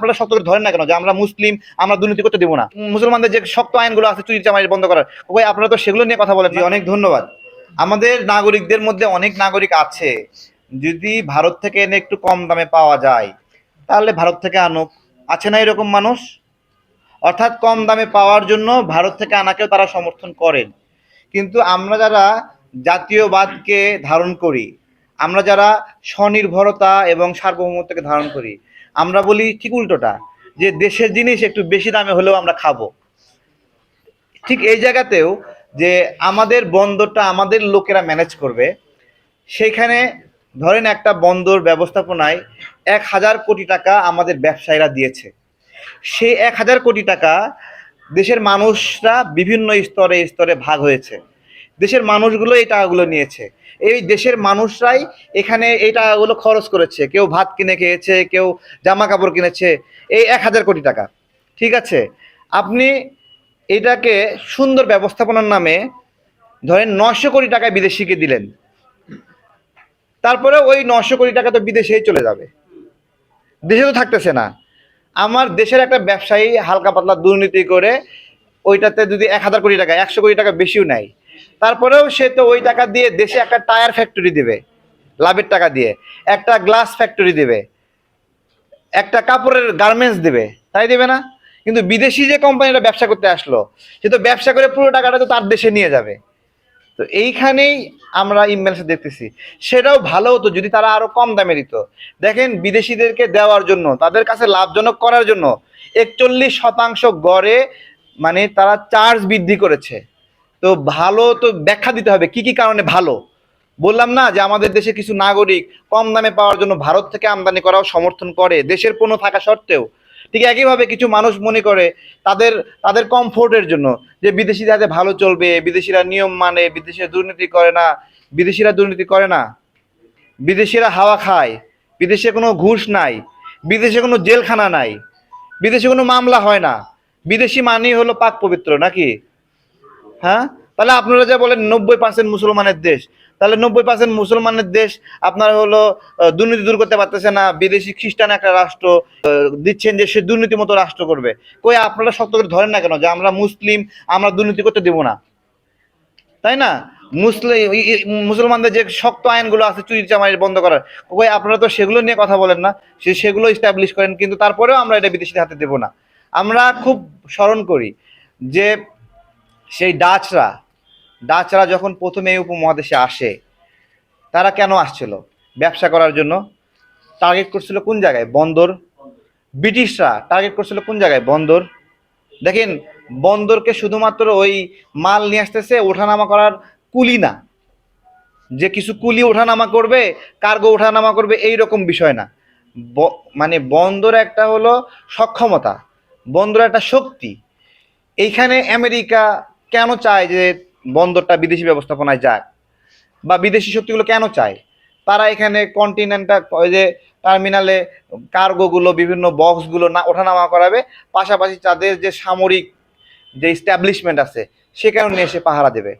আপনারা শক্ত করে ধরেন না কেন যে আমরা মুসলিম, আমরা দুর্নীতি করতে দেবো না। মুসলমানদের যে শক্ত আইনগুলো আছে চুরি চামারি বন্ধ করার, ওই আপনারা তো সেগুলো নিয়ে কথা বলেন। অনেক ধন্যবাদ। আমাদের নাগরিকদের মধ্যে অনেক নাগরিক আছে। যদি ভারত থেকে এনে একটু কম দামে পাওয়া যায়, তাহলে ভারত থেকে আনুক। আছে না এরকম মানুষ? অর্থাৎ কম দামে পাওয়ার জন্য ভারত থেকে আনাকেও তারা সমর্থন করেন। কিন্তু আমরা যারা জাতীয়বাদকে ধারণ করি, আমরা যারা স্বনির্ভরতা এবং সার্বভৌমত্বকে ধারণ করি আমরা বলি ঠিক উল্টোটা? যে দেশের জিনিস একটু বেশি দামে হলেও আমরা খাব। ঠিক এই জায়গাতেও যে আমাদের বন্দরটা আমাদের লোকেরা ম্যানেজ করবে, সেইখানে ধরেন একটা বন্দর ব্যবস্থাপনায় এক হাজার কোটি টাকা আমাদের ব্যবসায়ীরা দিয়েছে। সেই এক হাজার কোটি টাকা দেশের মানুষরা বিভিন্ন স্তরে স্তরে ভাগ হয়েছে। দেশের মানুষগুলো এই টাকাগুলো নিয়েছে। এই দেশের মানুষরাই এখানে এই টাকাগুলো খরচ করেছে। কেউ ভাত কিনে খেয়েছে, কেউ জামা কাপড় কিনেছে, এই এক হাজার কোটি টাকা। ঠিক আছে? আপনি এটাকে সুন্দর ব্যবস্থাপনার নামে ধরেন নশো কোটি টাকায় বিদেশিকে দিলেন। তারপরে ওই নশো কোটি টাকা তো বিদেশেই চলে যাবে। দেশে তো থাকতেছে না। আমার দেশের একটা ব্যবসায়ী হালকা পাতলা দুর্নীতি করে ওইটাতে যদি এক হাজার কোটি টাকা, একশো কোটি টাকা বেশিও নেয় তারপরেও সে তো ওই টাকা দিয়ে দেশে একটা টায়ার ফ্যাক্টরি দিবে, লাভের টাকা দিয়ে, একটা গ্লাস ফ্যাক্টরি দিবে, একটা কাপড়ের গার্মেন্টস দিবে, তাই দিবে না? কিন্তু বিদেশি যে কোম্পানিটা ব্যবসা করতে আসলো, সে তো ব্যবসা করে পুরো টাকাটা তো তার দেশে নিয়ে যাবে। তো এইখানেই আমরা ইমব্যালেন্স দেখতেছি। সেটাও ভালো হতো যদি তারা আরও কম দামে দিত। দেখেন বিদেশিদেরকে দেওয়ার জন্য, তাদের কাছে লাভজনক করার জন্য একচল্লিশ শতাংশ গড়ে মানে তারা চার্জ বৃদ্ধি করেছে। তো ভালো তো ব্যাখ্যা দিতে হবে, কি কি কারণে ভালো? বললাম না যে আমাদের দেশে কিছু নাগরিক কম দামে পাওয়ার জন্য ভারত থেকে আমদানি করাও সমর্থন করে, দেশের পণ্য থাকা সত্ত্বেও। ঠিক একইভাবে কিছু মানুষ মনে করে তাদের তাদের কমফোর্টের জন্য, যে বিদেশিদের যাতে ভালো চলবে, বিদেশিরা নিয়ম মানে বিদেশিরা দুর্নীতি করে না, বিদেশিরা দুর্নীতি করে না। বিদেশিরা হাওয়া খায়, বিদেশে কোনো ঘুষ নাই, বিদেশে কোনো জেলখানা নাই, বিদেশে কোনো মামলা হয় না। বিদেশি মানেই হলো পাক পবিত্র, নাকি? হ্যাঁ? তাহলে আপনারা যা বলেন নব্বই পার্সেন্ট মুসলমানের দেশ, তাহলে নব্বই পার্সেন্ট মুসলমানের দেশ আপনার হলো দুর্নীতি দূর করতে পারতেছে না, বিদেশি খ্রিস্টান একটা রাষ্ট্র দিচ্ছেন যে সে দুর্নীতি মতো রাষ্ট্র করবে। কই আপনারা শক্ত করে ধরেন না কেন যে আমরা মুসলিম, আমরা দুর্নীতি করতে দেবো না? তাই না? মুসলিম মুসলমানদের যে শক্ত আইনগুলো আছে, চুরি চামারি বন্ধ করার, কই আপনারা তো সেগুলো নিয়ে কথা বলেন না, সে সেগুলো স্ট্যাবলিশ করেন, কিন্তু তারপরেও আমরা এটা বিদেশিদের হাতে দেবো না। আমরা খুব স্মরণ করি যে সেই ডাচরা ডাচরা যখন প্রথমে এই উপমহাদেশে আসে, তারা কেন আসছিল? ব্যবসা করার জন্য টার্গেট করছিল কোন জায়গায়? বন্দর। ব্রিটিশরা টার্গেট করছিল কোন জায়গায়? বন্দর। দেখেন, বন্দরকে শুধুমাত্র ওই মাল নিয়ে আসতেছে, ওঠানামা করার কুলি না। যে কিছু কুলি ওঠানামা করবে কার্গো ওঠানামা করবে, এই রকম বিষয় না। মানে বন্দর একটা হলো সক্ষমতা, বন্দর একটা শক্তি। এইখানে আমেরিকা কেন চায় যে বন্দরটা বিদেশি ব্যবস্থাপনায় যাক বা বিদেশি শক্তিগুলো কেন চায়? তারা এখানে কন্টিনেন্টাল ওই যে টার্মিনালে কার্গোগুলো বিভিন্ন বক্সগুলো না, ওঠানামা করাবে। পাশাপাশি তাদের যে সামরিক যে স্ট্যাবলিশমেন্ট আছে সে নিয়ে এসে পাহারা দেবে।